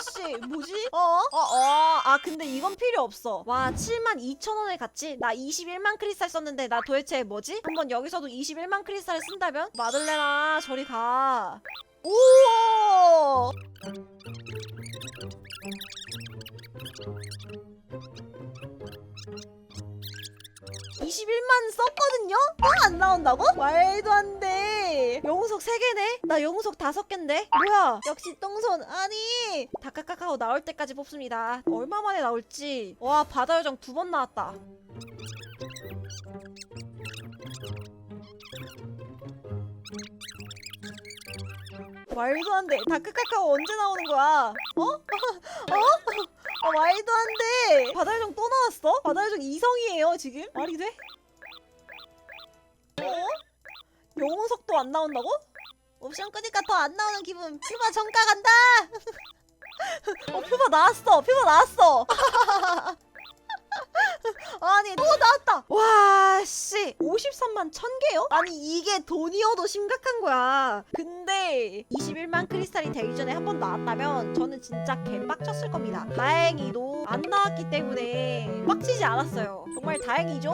씨 뭐지? 어? 어? 어? 아 근데 이건 필요 없어 와 7만 2천 원을 갔지? 나 21만 크리스탈 썼는데 나 도대체 뭐지? 한번 여기서도 21만 크리스탈을 쓴다면? 마들레나 저리 가 오! 21만 썼거든요? 또안 나온다고? 말도 안 돼. 영웅석 3개네? 나 영웅석 5개인데? 뭐야? 역시 똥손. 아니! 다카카카오 나올 때까지 뽑습니다. 얼마 만에 나올지. 와, 바다 요정 두 번 나왔다. 말도 안 돼. 다크카카오 언제 나오는 거야? 어? 어? 아, 말도 안 돼. 바다 요정 또 나왔어? 바다 요정 이성이에요, 지금? 말이 돼? 어? 영웅석도 안 나온다고? 옵션 끄니까 더 안 나오는 기분. 퓨바 정가 간다. 어, 퓨바 나왔어. 퓨바 나왔어. 아니 또 나왔다. 와 씨. 53만 1000개요? 아니 이게 돈이어도 심각한 거야. 근데 21만 크리스탈이 되기 전에 한 번 나왔다면 저는 진짜 개빡쳤을 겁니다. 다행히도 안 나왔기 때문에 빡치지 않았어요. 정말 다행이죠?